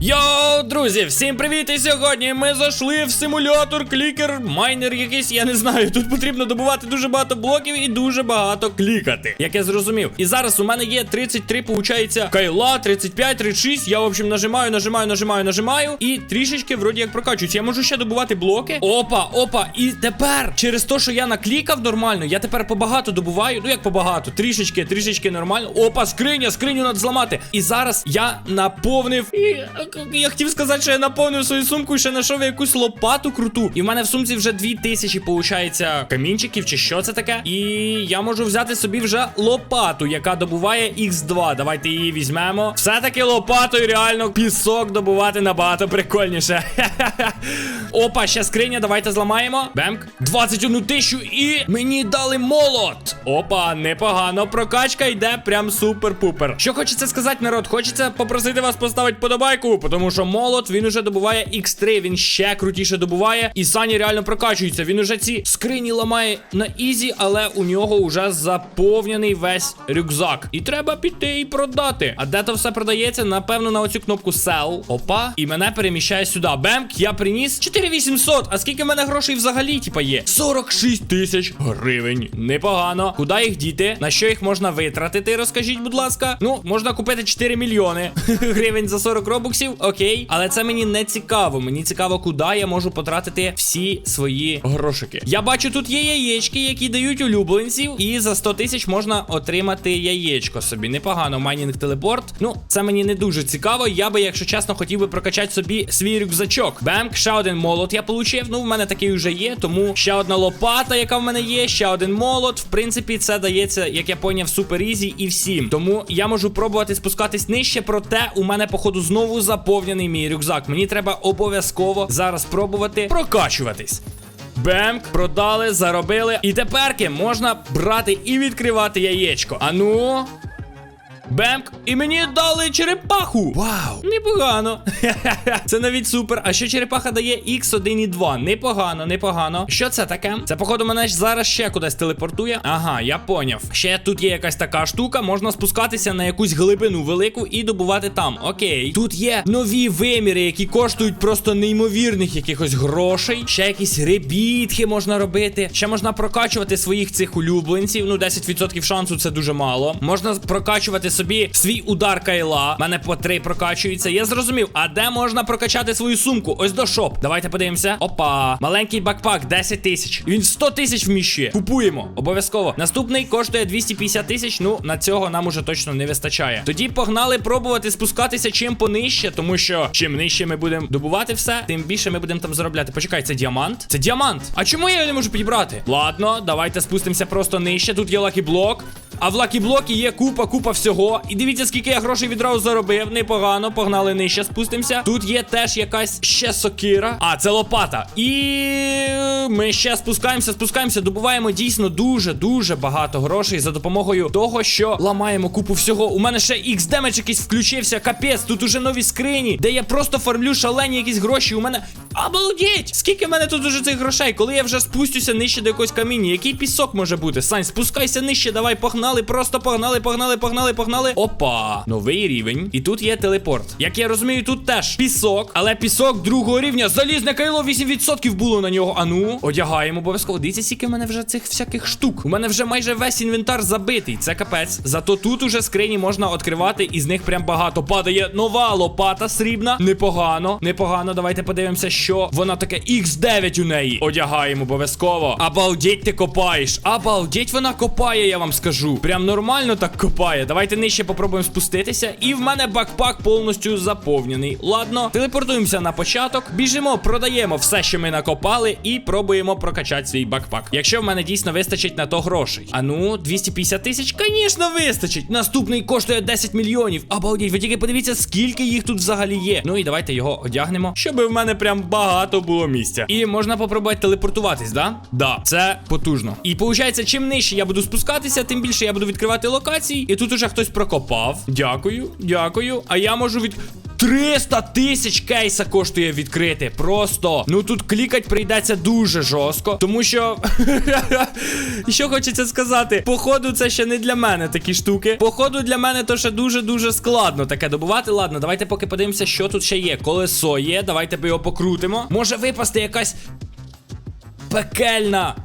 Йоу, друзі, всім привіт! І сьогодні ми зайшли в симулятор клікер, майнер якийсь, я не знаю. Тут потрібно добувати дуже багато блоків і дуже багато клікати, як я зрозумів. І зараз у мене є 33, получається, кайла, 35, 36. Я, в общем, нажимаю, нажимаю, нажимаю, нажимаю. І трішечки вроді як прокачуються. Я можу ще добувати блоки. Опа, опа. І тепер, через те, що я наклікав нормально, я тепер побагато добуваю. Ну як побагато, трішечки, трішечки нормально. Опа, скриня, скриню треба зламати. І зараз я наповнив. Я хотів сказати, що я наповнив свою сумку і ще знайшов якусь лопату круту. І в мене в сумці вже 2000, виходить, камінчиків, чи що це таке. І я можу взяти собі вже лопату, яка добуває Х2. Давайте її візьмемо. Все-таки лопатою реально пісок добувати набагато прикольніше. Опа, ще скриня, давайте зламаємо. Бемк. 21 тисячу і мені дали молот. Опа, непогано. Прокачка йде прям супер-пупер. Що хочеться сказати, народ? Хочеться попросити вас поставити подобайку, тому що молот він уже добуває X3, він ще крутіше добуває. І Сані реально прокачується. Він уже ці скрині ламає на ізі, але у нього вже заповнений весь рюкзак. І треба піти і продати. А де то все продається? Напевно, на оцю кнопку Sell. Опа. І мене переміщає сюди. Бемк, я приніс 4800. А скільки в мене грошей взагалі, типа, є? 46 тисяч гривень. Непогано. Куди їх діти? На що їх можна витратити? Розкажіть, будь ласка. Ну, можна купити 4 мільйони гривень за 40 робоксів. Окей. Але це мені не цікаво. Мені цікаво, куди я можу потратити всі свої грошики. Я бачу, тут є яєчки, які дають улюбленців. І за 100 тисяч можна отримати яєчко собі. Непогано. Майнінг телепорт. Ну, це мені не дуже цікаво. Я би, якщо чесно, хотів би прокачати собі свій рюкзачок. Бемк, ще один молот я получив. Ну, в мене такий вже є. Тому ще одна лопата, яка в мене є, ще один молот. В принципі, це дається, як я поняв, супер ізі і всім. Тому я можу пробувати спускатись нижче, проте у мене, походу, знову заповнений мій рюкзак. Мені треба обов'язково зараз пробувати прокачуватись. Бемк, продали, заробили. І теперки можна брати і відкривати яєчко. Ану. Бемк, і мені дали черепаху. Вау! Непогано. це навіть супер. А що черепаха дає X1 і 2? Непогано, непогано. Що це таке? Це, походу, мене зараз ще кудись телепортує. Ага, я поняв. Ще тут є якась така штука, можна спускатися на якусь глибину велику і добувати там. Окей. Тут є нові виміри, які коштують просто неймовірних якихось грошей. Ще якісь ребітки можна робити. Ще можна прокачувати своїх цих улюбленців. Ну, 10% шансу це дуже мало. Можна прокачувати собі свій удар кайла. Мене по три прокачується. Я зрозумів, а де можна прокачати свою сумку? Ось до шоп. Давайте подивимося. Опа, маленький бакпак, 10 тисяч. Він 100 тисяч вміщує. Купуємо. Обов'язково. Наступний коштує 250 тисяч. Ну, на цього нам уже точно не вистачає. Тоді погнали пробувати спускатися чим понижче, тому що чим нижче ми будемо добувати все, тим більше ми будемо там заробляти. Почекай, це діамант? Це діамант. А чому я його не можу підібрати? Ладно, давайте спустимося просто нижче. Тут є лакі-блок. А в лакі-блокі є купа, купа всього. І дивіться, скільки я грошей відразу заробив. Непогано, погнали нижче, спустимося. Тут є теж якась ще сокира. А, це лопата. І ми ще спускаємося, спускаємося, добуваємо дійсно дуже-дуже багато грошей за допомогою того, що ламаємо купу всього. У мене ще x демедж якийсь включився. Капець, тут уже нові скрині, де я просто фармлю шалені якісь гроші. У мене. Обалдеть! Скільки в мене тут уже цих грошей? Коли я вже спустюся нижче до якогось каміння, який пісок може бути? Сань, спускайся нижче, давай, погнали, просто погнали, погнали, погнали, погнали. Опа, новий рівень. І тут є телепорт. Як я розумію, тут теж пісок, але пісок другого рівня. Залізне кайло 8% було на нього. Ану, одягаємо обов'язково. Дивіться, скільки в мене вже цих всяких штук. У мене вже майже весь інвентар забитий. Це капець. Зато тут уже скрині можна відкривати, і з них прям багато. Падає нова лопата срібна. Непогано, непогано. Давайте подивимося, що вона таке X9 у неї. Одягаємо обов'язково. Обалдеть, ти копаєш. Обалдеть, вона копає, я вам скажу. Прям нормально так копає. Давайте нижче попробуємо спуститися. І в мене бакпак повністю заповнений. Ладно, телепортуємося на початок. Біжимо, продаємо все, що ми накопали, і пробуємо прокачати свій бакпак. Якщо в мене дійсно вистачить на то грошей. А ну, 250 тисяч, звісно, вистачить. Наступний коштує 10 мільйонів. Обалдеть, ви тільки подивіться, скільки їх тут взагалі є. Ну і давайте його одягнемо, щоб в мене прям багато було місця. І можна попробувати телепортуватись, да? Да, це потужно. І виходить, чим нижче я буду спускатися, тим більше я буду відкривати локації, і тут уже хтось прокопав. Дякую, дякую. А я можу від. 300 тисяч кейса коштує відкрити. Просто. Ну тут клікать прийдеться дуже жорстко. Тому що. що хочеться сказати? Походу, це ще не для мене такі штуки. Походу, для мене то ще дуже-дуже складно таке добувати. Ладно, давайте поки подивимося, що тут ще є. Колесо є. Давайте його покрутимо. Може випасти якась пекельна.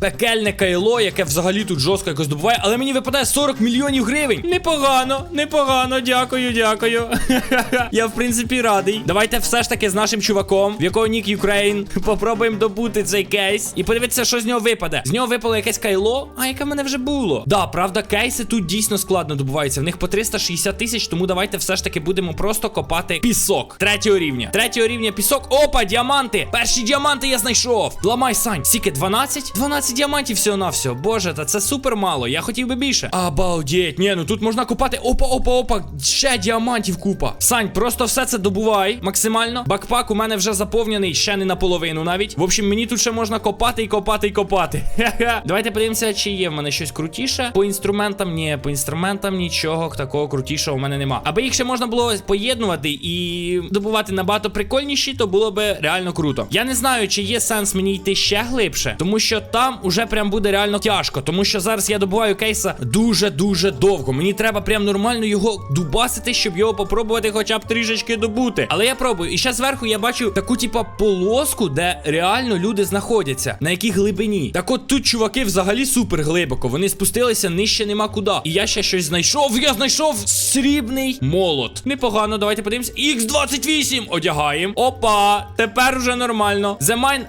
Пекельне кайло, яке взагалі тут жорстко якось добуває, але мені випадає 40 мільйонів гривень. Непогано, непогано, дякую, дякую. Я в принципі радий. Давайте все ж таки з нашим чуваком, в якого нік Юкрейн, попробуємо добути цей кейс і подивитися, що з нього випаде. З нього випало якесь кайло, а яке в мене вже було. Да, правда, кейси тут дійсно складно добуваються. В них по 360 тисяч, тому давайте все ж таки будемо просто копати пісок. Третього рівня. Третього рівня пісок. Опа, діаманти! Перші діаманти я знайшов. Ламай, Сань. Скільки? 12? 12 діамантів всього на всього. Боже, та це супер мало. Я хотів би більше. Обалдеть. Ні, ну тут можна купати. Опа, опа, опа. Ще діамантів купа. Сань, просто все це добувай максимально. Бакпак у мене вже заповнений, ще не наполовину навіть. В общем, мені тут ще можна копати і копати і копати. Давайте подивимося, чи є в мене щось крутіше. По інструментам, ні, по інструментам нічого такого крутішого у мене нема. Аби їх ще можна було поєднувати і добувати набагато прикольніші, то було би реально круто. Я не знаю, чи є сенс мені йти ще глибше, тому що там уже прям буде реально тяжко. Тому що зараз я добуваю кейса дуже-дуже довго. Мені треба прям нормально його дубасити, щоб його попробувати хоча б трішечки добути. Але я пробую. І ще зверху я бачу таку, типа, полоску, де реально люди знаходяться. На якій глибині. Так от тут чуваки взагалі супер глибоко. Вони спустилися нижче нема куди. І я ще щось знайшов. Я знайшов срібний молот. Непогано, давайте подивимось. Х28 одягаємо. Опа, тепер уже нормально. Mine...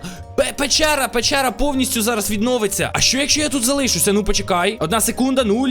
Печера, печера повністю зараз відновиться. А що якщо я тут залишуся? Ну почекай. Одна секунда, нуль.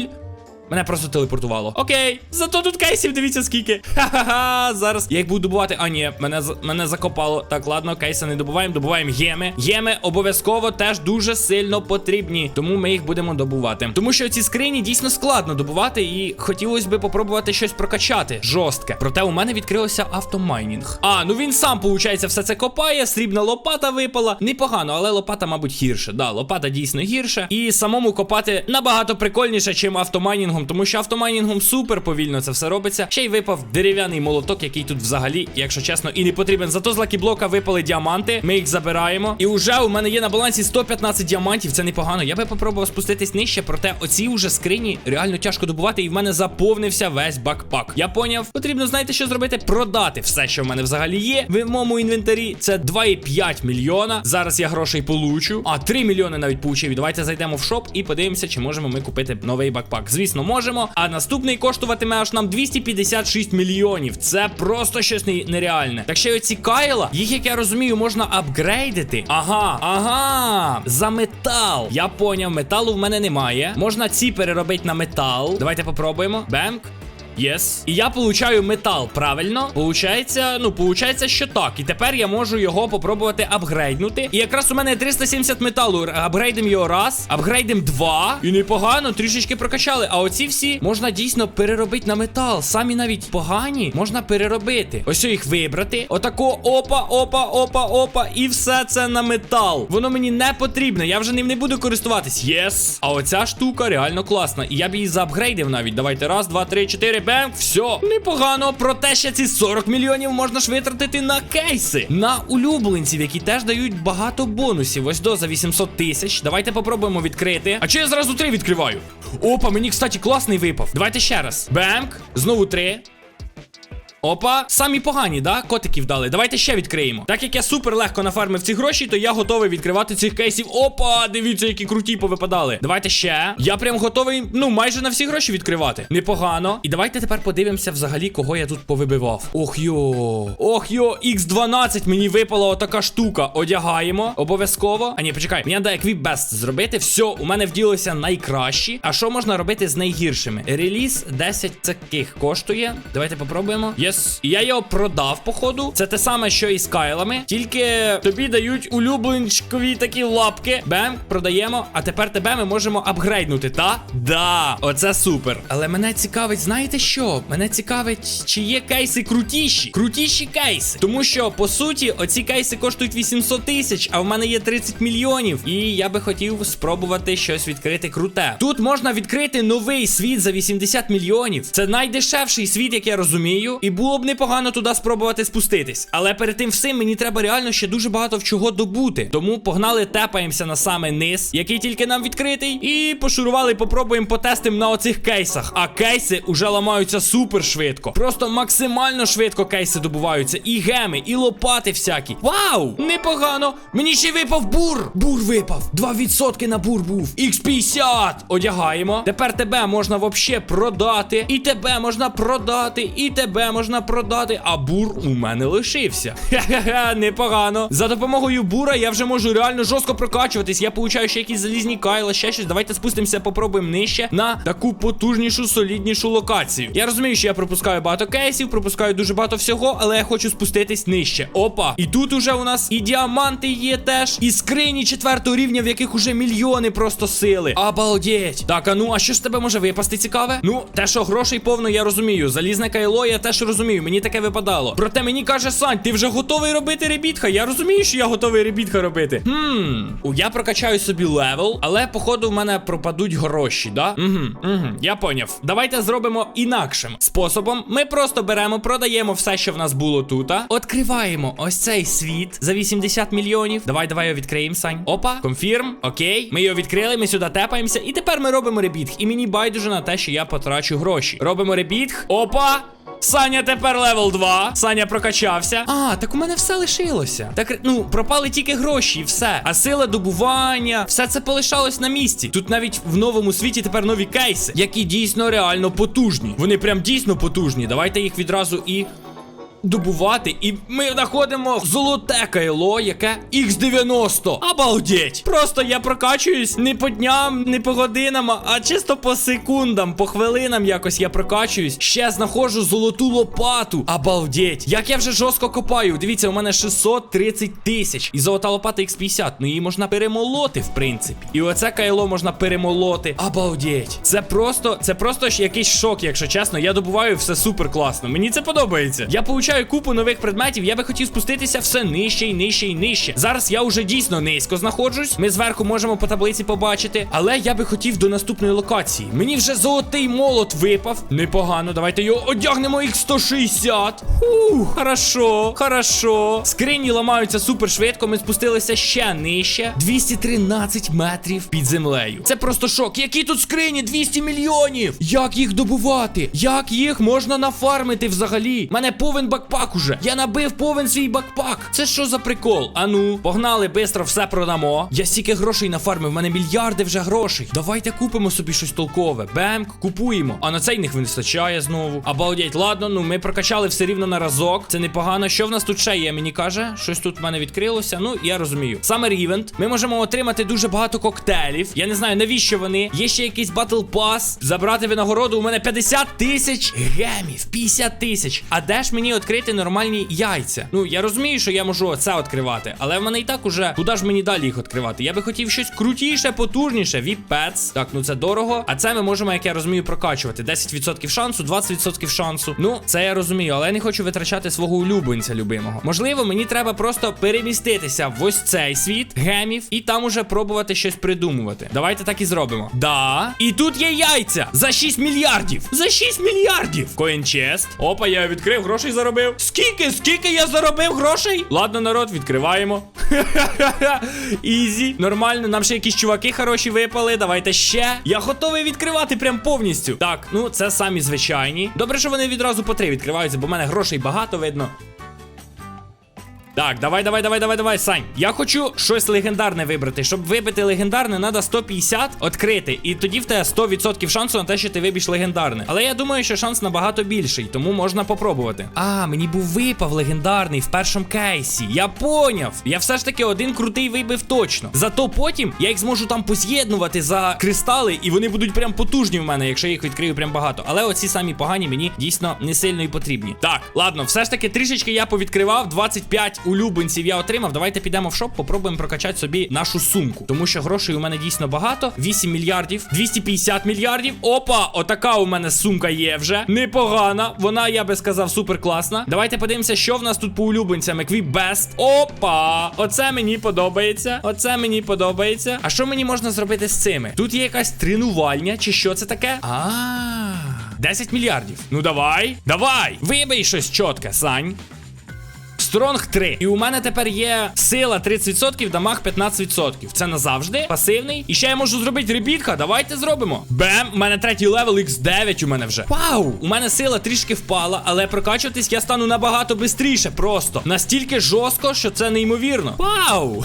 Мене просто телепортувало. Окей. Зато тут кейсів, дивіться скільки. Ха-ха-ха. Зараз я їх буду добувати. А, ні, мене мене закопало. Так, ладно, кейси не добуваємо. Добуваємо геми. Геми обов'язково теж дуже сильно потрібні. Тому ми їх будемо добувати. Тому що ці скрині дійсно складно добувати, і хотілося би попробувати щось прокачати. Жорстке. Проте у мене відкрився автомайнінг. А, ну він сам, виходить, все це копає. Срібна лопата випала. Непогано, але лопата, мабуть, гірше. Да, лопата дійсно гірше. І самому копати набагато прикольніше, чим автомайнінгом, тому що автомайнінгом супер повільно це все робиться. Ще й випав дерев'яний молоток, який тут взагалі, якщо чесно, і не потрібен. Зато з лакіблока випали діаманти. Ми їх забираємо. І вже у мене є на балансі 115 діамантів. Це непогано. Я би попробував спуститись нижче, проте оці уже скрині реально тяжко добувати, і в мене заповнився весь бакпак. Я поняв. Потрібно, знаєте, що зробити? Продати все, що в мене взагалі є. В моєму інвентарі це 2,5 мільйона. Зараз я грошей получу. А 3 мільйони навіть получив. Давайте зайдемо в шоп і подивимося, чи можемо ми купити новий бакпак. Звісно, можемо. А наступний коштуватиме аж нам 256 мільйонів. Це просто щось нереальне. Так ще оці кайла, їх, як я розумію, можна апгрейдити. Ага, ага. За метал. Я поняв, металу в мене немає. Можна ці переробити на метал. Давайте попробуємо. Бемк. Єс. І я получаю метал, правильно? Получається, ну, получається, що так. І тепер я можу його попробувати апгрейднути. І якраз у мене 370 металу. Апгрейдим його раз, апгрейдим два. І непогано, трішечки прокачали. А оці всі можна дійсно переробити на метал. Самі навіть погані можна переробити. Ось їх вибрати. Отако, опа, опа, опа, опа. І все це на метал. Воно мені не потрібно. Я вже ним не буду користуватись. Єс. А оця штука реально класна. І я б її заапгрейдив навіть. Давайте раз, два, три, чотири. Бем. Все. Непогано. Проте ще ці 40 мільйонів можна ж витратити на кейси. На улюбленців, які теж дають багато бонусів. Ось до за 800 тисяч. Давайте попробуємо відкрити. А чи я зразу три відкриваю? Опа, мені, кстати, класний випав. Давайте ще раз. Бенк, Знову три. Опа, самі погані, да? Котиків дали. Давайте ще відкриємо. Так як я супер легко нафармив ці гроші, то я готовий відкривати цих кейсів. Опа, дивіться, які круті повипадали. Давайте ще. Я прям готовий, ну, майже на всі гроші відкривати. Непогано. І давайте тепер подивимося взагалі, кого я тут повибивав. Ох йо. Ох йо, X12 мені випала отака штука. Одягаємо. Обов'язково. А ні, почекай, мені треба Equip Best зробити. Все, у мене вділося найкращі. А що можна робити з найгіршими? Реліз 10 таких коштує. Давайте попробуємо. Єс. Я його продав, походу. Це те саме, що і з кайлами. Тільки тобі дають улюбленчикові такі лапки. Бем, продаємо. А тепер тебе ми можемо апгрейднути, та? Да, оце супер. Але мене цікавить, знаєте що? Мене цікавить, чи є кейси крутіші? Крутіші кейси. Тому що, по суті, оці кейси коштують 800 тисяч, а в мене є 30 мільйонів. І я би хотів спробувати щось відкрити круте. Тут можна відкрити новий світ за 80 мільйонів. Це найдешевший світ, як я розумію. І було б непогано туди спробувати спуститись. Але перед тим всім мені треба реально ще дуже багато в чого добути. Тому погнали, тепаємося на саме низ, який тільки нам відкритий. І пошурували, попробуємо потестимо на оцих кейсах. А кейси уже ламаються супер швидко. Просто максимально швидко кейси добуваються. І геми, і лопати всякі. Вау! Непогано! Мені ще випав бур! Бур випав! 2% на бур був. X50! Одягаємо. Тепер тебе можна вообще продати. І тебе можна продати, і тебе можна продати. А бур у мене лишився. Хе-хе-хе, непогано. За допомогою бура я вже можу реально жорстко прокачуватись. Я получаю ще якісь залізні кайла, ще щось. Давайте спустимося, попробуємо нижче на таку потужнішу, соліднішу локацію. Я розумію, що я пропускаю багато кейсів, пропускаю дуже багато всього, але я хочу спуститись нижче. Опа. І тут уже у нас і діаманти є теж, і скрині четвертого рівня, в яких уже мільйони просто сили. Обалдеть. Так, а ну, а що з тебе може випасти цікаве? Ну, те, що грошей повно, я розумію. Залізне кайло, я теж розумію. Мені таке випадало. Проте мені каже Сань, ти вже готовий робити ребітха? Я розумію, що я готовий ребітха робити. Хм, я прокачаю собі левел, але походу в мене пропадуть гроші, да? Угу, угу, я поняв. Давайте зробимо інакшим способом. Ми просто беремо, продаємо все, що в нас було тут. Відкриваємо ось цей світ за 80 мільйонів. Давай, давай його відкриємо, Сань. Опа, конфірм. Окей. Ми його відкрили, ми сюди тепаємося. І тепер ми робимо ребітг. І мені байдуже на те, що я потрачу гроші. Робимо ребітг. Опа. Саня тепер левел 2. Саня прокачався. А, так у мене все лишилося. Так, ну, пропали тільки гроші і все. А сила добування, все це полишалось на місці. Тут навіть в новому світі тепер нові кейси, які дійсно реально потужні. Вони прям дійсно потужні. Давайте їх відразу і. Добувати, і ми знаходимо золоте кайло, яке X90. Обалдеть! Просто я прокачуюсь не по дням, не по годинам, а чисто по секундам, по хвилинам якось я прокачуюсь. Ще знаходжу золоту лопату. Обалдеть! Як я вже жорстко копаю. Дивіться, у мене 630 тисяч. І золота лопата X50. Ну її можна перемолоти, в принципі. І оце кайло можна перемолоти. Обалдеть! Це просто, це просто якийсь шок, якщо чесно. Я добуваю все супер класно. Мені це подобається. Я получаю купу нових предметів. Я би хотів спуститися все нижче і нижче і нижче. Зараз я вже дійсно низько знаходжусь. Ми зверху можемо по таблиці побачити. Але я би хотів до наступної локації. Мені вже золотий молот випав. Непогано. Давайте його одягнемо X160. Ух, хорошо, хорошо. Скрині ламаються супер швидко. Ми спустилися ще нижче. 213 метрів під землею. Це просто шок. Які тут скрині? 200 мільйонів. Як їх добувати? Як їх можна нафармити взагалі? Мене повен бакпак уже. Я набив повен свій бакпак. Це що за прикол? Ану, погнали, бистро все продамо. Я стільки грошей нафармив, в мене мільярди вже грошей. Давайте купимо собі щось толкове. Бемк, купуємо. А на цей них вистачає знову. Обалдеть, ладно, ну ми прокачали все рівно на разок. Це непогано. Що в нас тут ще є? Мені каже, щось тут в мене відкрилося. Ну, я розумію. Саме рівент. Ми можемо отримати дуже багато коктейлів. Я не знаю, навіщо вони. Є ще якийсь батл пас. Забрати винагороду. У мене 50 тисяч гемів. 50 тисяч. А де ж мені відкрити нормальні яйця? Ну, я розумію, що я можу це відкривати, але в мене і так уже. Куди ж мені далі їх відкривати? Я би хотів щось крутіше, потужніше. Pets. Так, ну це дорого. А це ми можемо, як я розумію, прокачувати. 10% шансу, 20% шансу. Ну, це я розумію, але я не хочу витрачати свого улюбленця любимого. Можливо, мені треба просто переміститися в ось цей світ гемів і там уже пробувати щось придумувати. Давайте так і зробимо. Да. І тут є яйця за 6 мільярдів. За 6 мільярдів. Коінчест. Опа, я відкрив, грошей заробив. Скільки? Скільки я заробив грошей? Ладно, народ, відкриваємо. Ізі. Нормально, нам ще якісь чуваки хороші випали. Давайте ще. Я готовий відкривати прям повністю. Так, ну це самі звичайні. Добре, що вони відразу по три відкриваються, бо в мене грошей багато видно. Так, давай, давай, давай, давай, давай, Сань. Я хочу щось легендарне вибрати. Щоб вибити легендарне, треба 150 відкрити. І тоді в тебе 100% шансу на те, що ти вибіш легендарне. Але я думаю, що шанс набагато більший, тому можна попробувати. А, мені був випав легендарний в першому кейсі. Я поняв. Я все ж таки один крутий вибив точно. Зато потім я їх зможу там поз'єднувати за кристали, і вони будуть прям потужні в мене, якщо я їх відкрию прям багато. Але оці самі погані мені дійсно не сильно і потрібні. Так, ладно, все ж таки трішечки я повідкривав. 25 улюбленців я отримав. Давайте підемо в шоп, попробуємо прокачати собі нашу сумку. Тому що грошей у мене дійсно багато. 8 мільярдів, 250 мільярдів. Опа, отака у мене сумка є вже. Непогана. Вона, я би сказав, супер класна. Давайте подивимося, що в нас тут по улюбленцям. Equip Best. Опа! Оце мені подобається. Оце мені подобається. А що мені можна зробити з цими? Тут є якась тренувальня, чи що це таке? А. 10 мільярдів. Ну давай. Давай! Вибий щось чітке, Сань. Стронг 3. І у мене тепер є сила 30%, дамаг 15%. Це назавжди. Пасивний. І ще я можу зробити ребітка. Давайте зробимо. Бем! У мене третій левел X9 у мене вже. Вау! У мене сила трішки впала, але прокачуватись я стану набагато швидше. Просто настільки жорстко, що це неймовірно. Вау!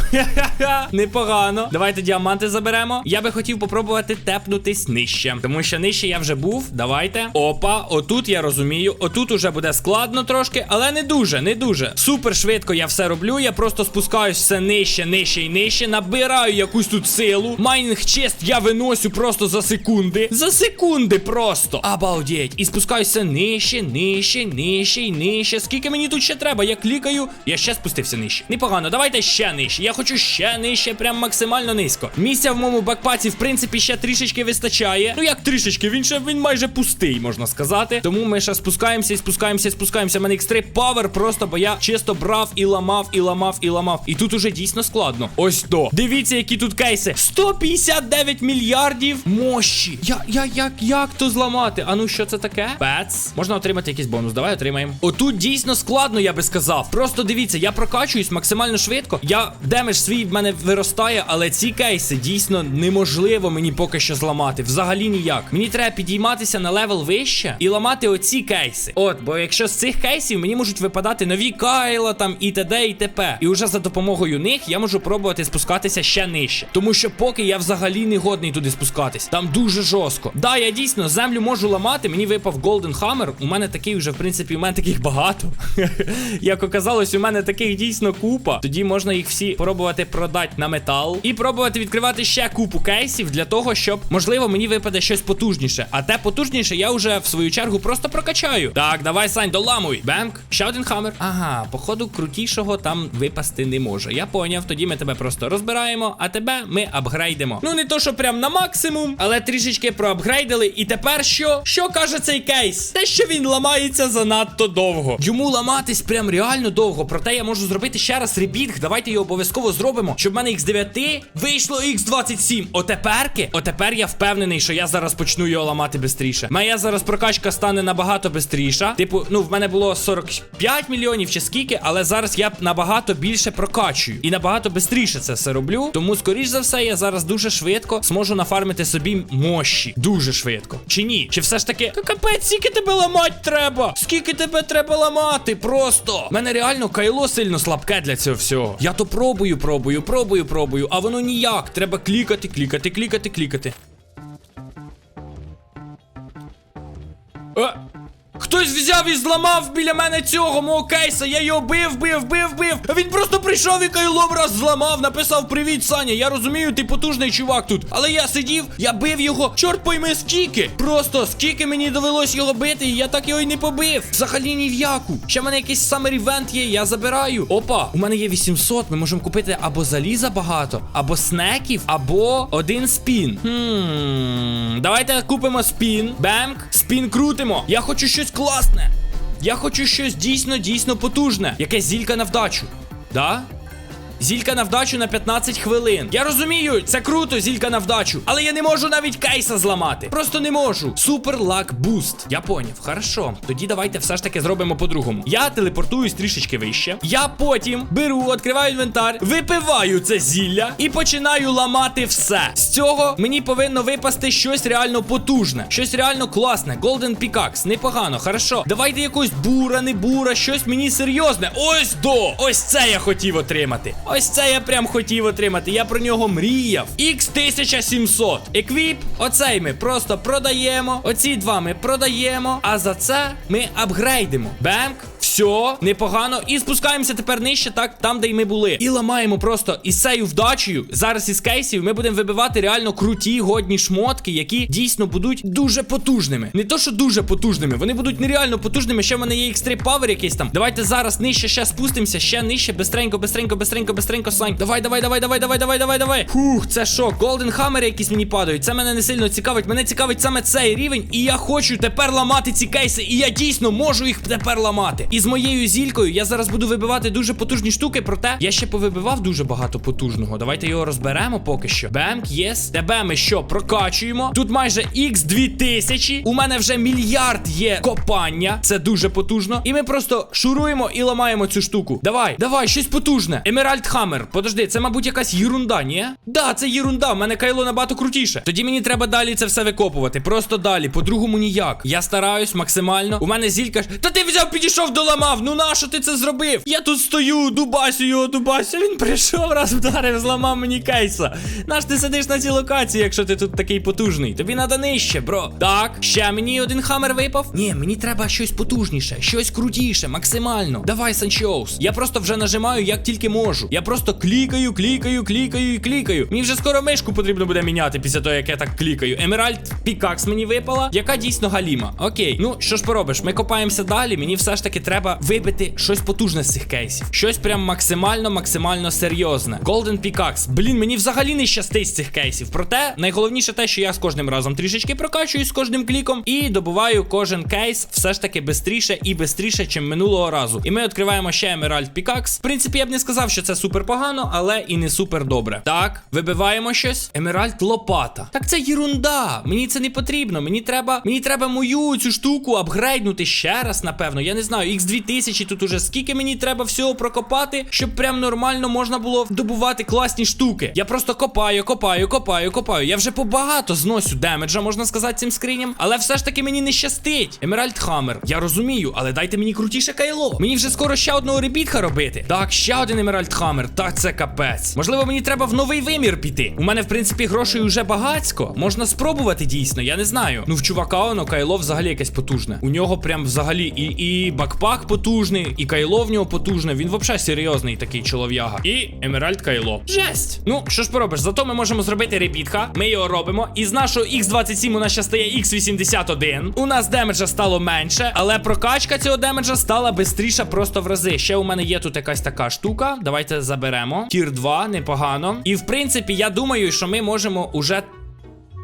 Непогано. Давайте діаманти заберемо. Я би хотів попробувати тепнутись нижче. Тому що нижче я вже був. Давайте. Опа, отут я розумію. Отут уже буде складно трошки, але не дуже, не дуже. Супер швидко я все роблю. Я просто спускаюсь все нижче, нижче і нижче. Набираю якусь тут силу. Майнінг чест я виносю просто за секунди. За секунди просто. Обалдеть. І спускаюся нижче, нижче, нижче і нижче. Скільки мені тут ще треба? Я клікаю. Я ще спустився нижче. Непогано, давайте ще нижче. Я хочу ще нижче, прям максимально низько. Місця в моєму бакпаці, в принципі, ще трішечки вистачає. Ну як трішечки, він ще він майже пустий, можна сказати. Тому ми ще спускаємося і спускаємося і спускаємося. У мене X3 Power просто, бо я чисто брав і ламав, і ламав, і ламав. І тут уже дійсно складно. Ось то. Дивіться, які тут кейси. 159 мільярдів мощі. Я, я, як, як то зламати? А ну що це таке? Пец. Можна отримати якийсь бонус. Давай отримаємо. Отут дійсно складно, я би сказав. Просто дивіться, я прокачуюсь максимально швидко. Я демедж свій в мене виростає, але ці кейси дійсно неможливо мені поки що зламати. Взагалі ніяк. Мені треба підійматися на левел вище і ламати оці кейси. От, бо якщо з цих кейсів мені можуть випадати нові кайла там і т.д. і т.п. І вже за допомогою них я можу пробувати спускатися ще нижче. Тому що поки я взагалі не годний туди спускатись. Там дуже жорстко. Да, я дійсно землю можу ламати. Мені випав Golden Hammer. У мене такий вже, в принципі, у мене таких багато. Як оказалось, у мене таких дійсно купа. Тоді можна їх всі пробувати продати на метал і пробувати відкривати ще купу кейсів для того, щоб можливо мені випаде щось потужніше. А те потужніше я вже в свою чергу просто прокачаю. Так, давай, Сань, доламуй. Бемк, ще один хаммер. Ага, походу, крутішого там випасти не може. Я поняв, тоді ми тебе просто розбираємо, а тебе ми апгрейдимо. Ну не то, що прям на максимум, але трішечки проапгрейдили. І тепер що? Що каже цей кейс? Те, що він ламається занадто довго. Йому ламатись прям реально довго. Проте я можу зробити ще раз ребітг. Давайте його обов'язково зробимо. Щоб в мене X9 вийшло X27. Отеперки, отепер я впевнений, що я зараз почну його ламати швидше. Моя зараз прокачка стане набагато швидша. Типу, ну в мене було 45 мільйонів чи скільки, але зараз я набагато більше прокачую. І набагато швидше це все роблю. Тому, скоріш за все, я зараз дуже швидко зможу нафармити собі мощі. Дуже швидко. Чи ні? Чи все ж таки, капець, скільки тебе ламати треба? Скільки тебе треба ламати? Просто. Мене реально кайло сильно слабке для цього всього. Я то пробую, пробую, пробую, пробую, а воно ніяк. Треба клікати, клікати, клікати, клікати. Е, Хтось взяв і зламав біля мене цього мого кейса. Я його бив, бив, бив, бив. А він просто прийшов і кайлом раз зламав, написав Привіт, Саня. Я розумію, ти потужний чувак тут. Але я сидів, я бив його. Чорт пойми, скільки. Просто скільки мені довелось його бити, і я так його й не побив. Взагалі ні в яку. Ще в мене якийсь самер івент є, я забираю. Опа, у мене є 800. Ми можемо купити або заліза багато, або снеків, або один спін. Хм, давайте купимо спін. Бемк, спін крутимо. Я хочу щось класне. Я хочу щось дійсно, дійсно потужне. яке зілька на вдачу. Да? Зілька на вдачу на 15 хвилин. Я розумію, це круто, зілька на вдачу. Але я не можу навіть кейса зламати. Просто не можу. Супер лак буст. Я поняв. Хорошо. Тоді давайте все ж таки зробимо по-другому. Я телепортуюсь трішечки вище. Я потім беру, відкриваю інвентар, випиваю це зілля і починаю ламати все. З цього мені повинно випасти щось реально потужне, щось реально класне. Golden Pickaxe. Непогано, хорошо. Давайте якось бура, не бура, щось мені серйозне. Ось до! Ось це я хотів отримати. Ось це я прям хотів отримати. Я про нього мріяв. X1700. Еквіп, оцей ми просто продаємо. Оці два ми продаємо. А за це ми апгрейдимо. Бемк. Все, непогано. І спускаємося тепер нижче, так, там, де й ми були. І ламаємо просто із цією вдачею. Зараз із кейсів ми будемо вибивати реально круті, годні шмотки, які дійсно будуть дуже потужними. Не то, що дуже потужними, вони будуть нереально потужними. Ще в мене є X3 Power якийсь там. Давайте зараз нижче ще спустимося, ще нижче. Бистренько, бистренько, бистренько, бистренько, Сань. Давай, давай, давай, давай, давай, давай, давай, давай. Фух, це що? Golden Hammer якісь мені падають. Це мене не сильно цікавить. Мене цікавить саме цей рівень. І я хочу тепер ламати ці кейси. І я дійсно можу їх тепер ламати. І з моєю зількою я зараз буду вибивати дуже потужні штуки. Проте я ще повибивав дуже багато потужного. Давайте його розберемо поки що. Бемк, єс. Тебе ми що прокачуємо. Тут майже x 2000 У мене вже мільярд є копання. Це дуже потужно. І ми просто шуруємо і ламаємо цю штуку. Давай, давай, щось потужне. Емеральд Хаммер. Подожди, це, мабуть, якась єрунда, ні? Да, це єрунда. В мене кайло набагато крутіше. Тоді мені треба далі це все викопувати. Просто далі. По-другому ніяк. Я стараюсь максимально. У мене зілька ж. Та ти взяв, підійшов, доламав. Ну нащо ти це зробив? Я тут стою, дубасю його, дубасю. Він прийшов, раз вдарив, зламав мені кейса. Наш ти сидиш на цій локації, якщо ти тут такий потужний. Тобі надо нижче, бро. Так, ще мені один хамер випав. Ні, мені треба щось потужніше, щось крутіше, максимально. Давай, Санчоус. Я просто вже нажимаю, як тільки можу. Я просто клікаю, клікаю, клікаю і клікаю. Мені вже скоро мишку потрібно буде міняти після того, як я так клікаю. Емеральд Пікакс мені випала, яка дійсно галіма. Окей, ну що ж поробиш? Ми копаємося далі. Мені все ж таки треба вибити щось потужне з цих кейсів. Щось прям максимально, максимально серйозне. Golden Pickaxe. Блін, мені взагалі не щастить з цих кейсів. Проте найголовніше те, що я з кожним разом трішечки прокачуюсь з кожним кліком і добуваю кожен кейс все ж таки бистріше і бистріше, чим минулого разу. І ми відкриваємо ще Emerald Pickaxe. В принципі, я б не сказав, що це супер погано, але і не супер добре. Так, вибиваємо щось. Emerald лопата. Так це єрунда. Мені це не потрібно. Мені треба, мені треба мою цю штуку апгрейднути ще раз, напевно. Я не знаю, X2000 тут уже скільки мені треба всього прокопати, щоб прям нормально можна було добувати класні штуки. Я просто копаю, копаю, копаю, копаю. Я вже побагато зносю демеджа, можна сказати, цим скриням. Але все ж таки мені не щастить. Емеральд Хаммер. Я розумію, але дайте мені крутіше кайло. Мені вже скоро ще одного ребітха робити. Так, ще один Емеральд Хаммер. Так, це капець. Можливо, мені треба в новий вимір піти. У мене, в принципі, грошей уже багацько. Можна спробувати дійсно, я не знаю. Ну, в чувака воно кайло взагалі якесь потужне. У нього прям взагалі і, і бакпак потужний, і кайло в нього потужне. Він взагалі серйозний такий чолов'яга. І Емеральд Кайло. Жесть. Ну, що ж поробиш, зато ми можемо зробити репітха. Ми його робимо. І з нашого X27 у нас ще стає X81. У нас демеджа стало менше, але прокачка цього демеджа стала бистріша просто в рази. Ще у мене є тут якась така штука. Давайте заберемо. Тір 2, непогано. І в принципі, я думаю, що ми можемо уже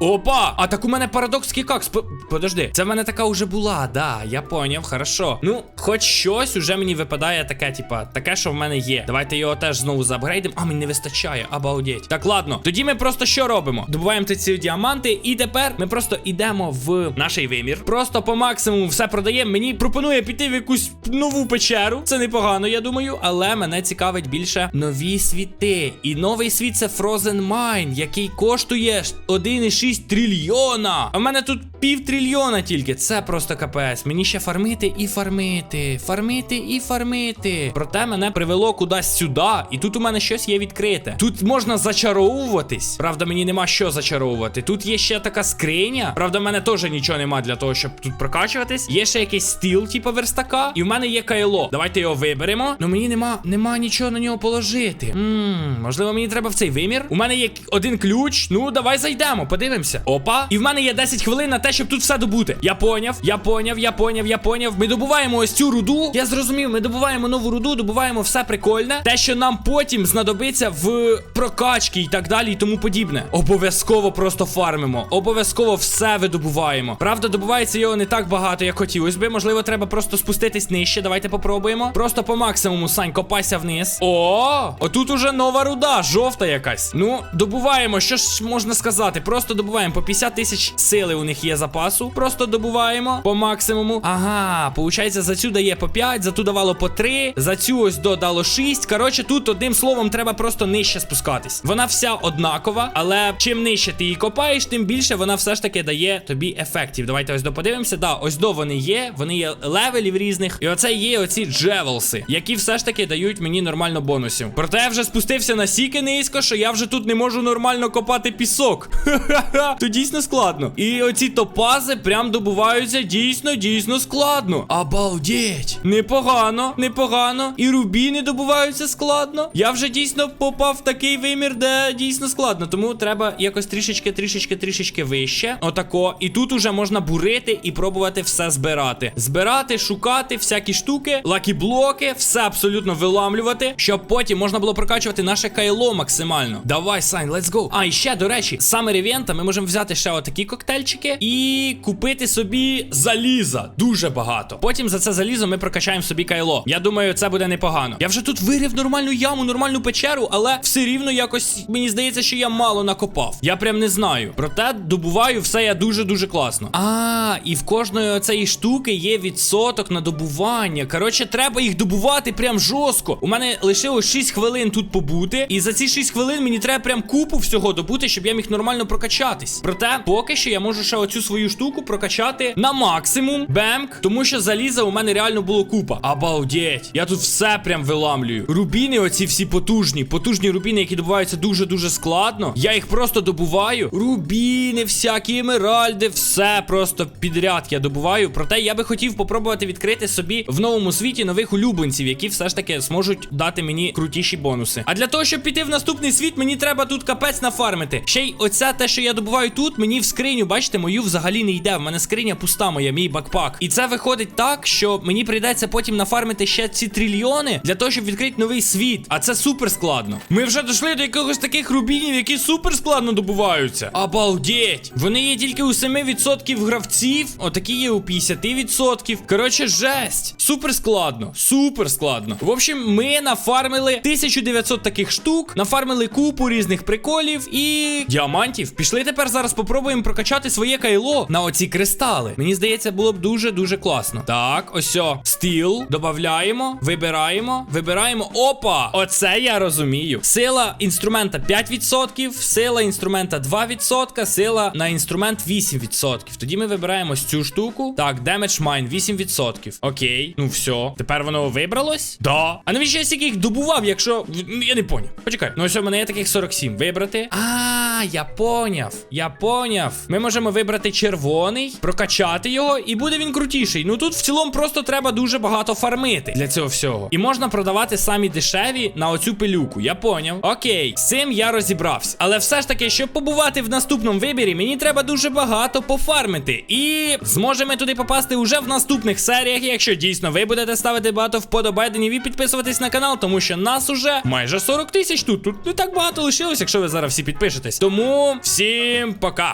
Опа! А так у мене парадокс кікакс. Подожди, це в мене така уже була, да, я поняв, хорошо. Ну, хоч щось уже мені випадає таке, типа, таке, що в мене є. Давайте його теж знову заапгрейдимо. А, мені не вистачає, обалдеть. Так, ладно, тоді ми просто що робимо? Добуваємо ці діаманти, і тепер ми просто йдемо в наш вимір. Просто по максимуму все продаємо. Мені пропонує піти в якусь нову печеру. Це непогано, я думаю, але мене цікавить більше нові світи. І новий світ це Frozen Mine, який коштує 1,6 трильйона. А в мене тут пів трильйона тільки. Це просто капець. Мені ще фармити і фармити. Фармити і фармити. Проте мене привело кудись сюди. І тут у мене щось є відкрите. Тут можна зачаровуватись. Правда, мені нема що зачаровувати. Тут є ще така скриня. Правда, в мене теж нічого нема для того, щоб тут прокачуватись. Є ще якийсь стіл, типу верстака. І в мене є кайло. Давайте його виберемо. Ну мені нема, нема нічого на нього положити. Ммм, можливо, мені треба в цей вимір. У мене є один ключ. Ну, давай зайдемо, подивимося. Опа. І в мене є 10 хвилин на те, щоб тут все добути. Я поняв, я поняв, я поняв, я поняв. Ми добуваємо ось цю руду. Я зрозумів, ми добуваємо нову руду, добуваємо все прикольне. Те, що нам потім знадобиться в прокачці і так далі, і тому подібне. Обов'язково просто фармимо. Обов'язково все видобуваємо. Правда, добувається його не так багато, як хотілося би. Можливо, треба просто спуститись нижче. Давайте попробуємо. Просто по максимуму, Сань, копайся вниз. О, отут уже нова руда, жовта якась. Ну, добуваємо, що ж можна сказати? Просто добуваємо по 50 тисяч сили у них є запасу. Просто добуваємо по максимуму. Ага, получається, за цю дає по 5, за ту давало по 3, за цю ось додало 6. Коротше, тут одним словом треба просто нижче спускатись. Вона вся однакова, але чим нижче ти її копаєш, тим більше вона все ж таки дає тобі ефектів. Давайте ось доподивимося. Да, ось до вони є, вони є левелів різних. І оце є оці джевелси, які все ж таки дають мені нормально бонусів. Проте я вже спустився настільки низько, що я вже тут не можу нормально копати пісок. Ха-ха-ха, то дійсно складно. І оці топази прям добуваються дійсно, дійсно складно. Обалдеть! Непогано, непогано. І рубіни добуваються складно. Я вже дійсно попав в такий вимір, де дійсно складно. Тому треба якось трішечки, трішечки, трішечки вище. Отако. І тут уже можна бурити і пробувати все збирати. Збирати, шукати всякі штуки, лакі-блоки, все абсолютно виламлювати, щоб потім можна було прокачувати наше кайло максимально. Давай, Сайн, let's go. А, і ще, до речі, саме ревента ми можемо взяти ще отакі коктейльчики і купити собі заліза. Дуже багато. Потім за це залізо ми прокачаємо собі кайло. Я думаю, це буде непогано. Я вже тут вирив нормальну яму, нормальну печеру, але все рівно якось мені здається, що я мало накопав. Я прям не знаю. Проте добуваю все я дуже-дуже класно. А, і в кожної цієї штуки є відсоток на добування. Коротше, треба їх добувати прям жорстко. У мене лишилось 6 хвилин тут побути. І за ці 6 хвилин мені треба прям купу всього добути, щоб я міг нормально прокачатись. Проте, поки що я можу ще оцю свою штуку прокачати на максимум. Бемк, тому що заліза у мене реально було купа. Обалдеть. Я тут все прям виламлюю. Рубіни, оці всі потужні. Потужні рубіни, які добуваються дуже-дуже складно. Я їх просто добуваю. Рубіни, всякі емеральди, все просто підряд я добуваю. Проте я би хотів попробувати відкрити собі в новому світі нових улюбленців, які все ж таки зможуть дати мені крутіші бонуси. А для того, щоб піти в наступний світ, мені треба тут капець нафармити. Ще й оце те, що я добуваю тут, мені в скриню, бачите, мою взагалі не йде. В мене скриня пуста моя, мій бакпак. І це виходить так, що мені прийдеться потім нафармити ще ці трильйони для того, щоб відкрити новий світ. А це супер складно. Ми вже дійшли до якогось таких рубінів, які супер складно добуваються. Обалдеть! Вони є тільки у 7% гравців, отакі є у 50%. Коротше, жесть. Супер складно. Супер складно. В общем, ми нафармили 1900 таких штук, нафармили купу різних приколів і діамантів. Пішли тепер зараз попробуємо прокачати своє кайло на оці кристали. Мені здається, було б дуже-дуже класно. Так, ось о, стіл. Додаємо, вибираємо, вибираємо. Опа! Оце я розумію. Сила інструмента 5%, сила інструмента 2%, сила на інструмент 8%. Тоді ми вибираємо ось цю штуку. Так, Damage Mine 8%. Окей, ну все. Тепер воно вибралось? Да. А навіщо я стільки їх добував, якщо. Я не поняв. Почекай. Ну ось у мене є таких 47. Вибрати. А, я поняв. Я поняв. Ми можемо вибрати червоний, прокачати його, і буде він крутіший. Ну тут в цілому просто треба дуже багато фармити для цього всього. І можна продавати самі дешеві на оцю пилюку. Я поняв. Окей, з цим я розібрався. Але все ж таки, щоб побувати в наступному вибірі, мені треба дуже багато пофармити. І зможемо туди попасти уже в наступних серіях, якщо дійсно ви будете ставити багато вподобайденів і підписуватись на канал, тому що нас уже майже 40 тисяч тут. Тут не так багато лишилось, якщо ви зараз всі підпишетесь. Тому всім пока.